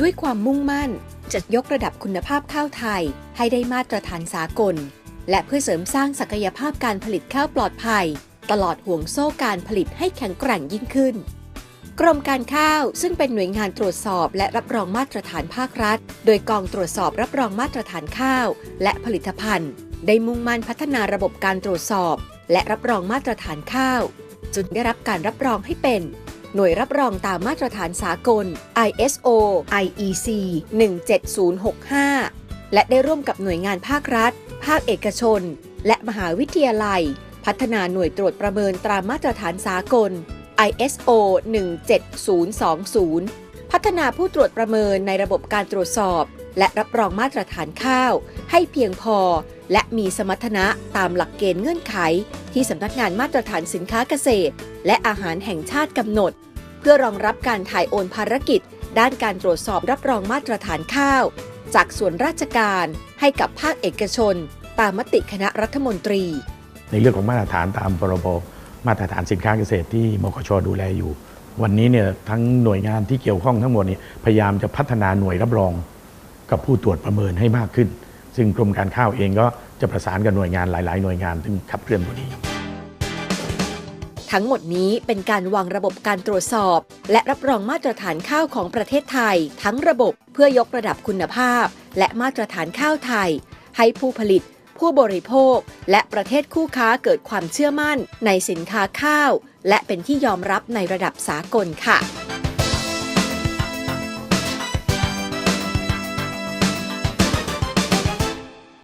ด้วยความมุ่งมั่นจะยกระดับคุณภาพข้าวไทยให้ได้มาตรฐานสากล และเพื่อเสริมสร้างศักยภาพการผลิตข้าวปลอดภัย ตลอดห่วงโซ่การผลิตให้แข็งแกร่งยิ่งขึ้น กรมการข้าวซึ่งเป็นหน่วยงานตรวจสอบและรับรองมาตรฐานภาครัฐ โดยกองตรวจสอบรับรองมาตรฐานข้าว และผลิตภัณฑ์ ได้มุ่งมั่นพัฒนาระบบการตรวจสอบ และรับรองมาตรฐานข้าวจนได้รับการรับรองให้เป็น หน่วยรับรองตามมาตรฐานสากล ISO IEC 17065 และได้ร่วมกับหน่วยงานภาครัฐ ภาคเอกชน และมหาวิทยาลัย พัฒนาหน่วยตรวจประเมินตามมาตรฐานสากล ISO 17020 พัฒนาผู้ตรวจประเมินในระบบการตรวจสอบ และรับรองมาตรฐานข้าว ให้เพียงพอ และมีสมรรถนะตามหลักเกณฑ์เงื่อนไข ที่สำนักงานมาตรฐานสินค้าเกษตร และอาหารแห่งชาติกำหนด เพื่อรองรับการถ่ายโอนภารกิจ ด้านการตรวจสอบรับรองมาตรฐานข้าว จากส่วนราชการให้กับภาคเอกชน ตามมติคณะรัฐมนตรี ในเรื่องของมาตรฐานตามพรบมาตรฐานสินค้าเกษตรที่มกชดูแลอยู่ วันนี้เนี่ยทั้งหน่วยงานที่เกี่ยวข้องทั้งหมดนี้พยายามจะพัฒนาหน่วยรับรองกับผู้ตรวจประเมินให้มากขึ้น ซึ่งกรมการข้าวเองก็จะประสานกับหน่วยงานหลาย ๆ หน่วยงานซึ่งขับเคลื่อนตัวนี้ทั้งหมดนี้เป็นการวางระบบการตรวจสอบ และรับรองมาตรฐานข้าวของประเทศไทย ทั้งระบบเพื่อยกระดับคุณภาพ และมาตรฐานข้าวไทย ให้ผู้ผลิต ผู้บริโภค และประเทศคู่ค้าเกิดความเชื่อมั่นในสินค้าข้าว และเป็นที่ยอมรับในระดับสากลค่ะ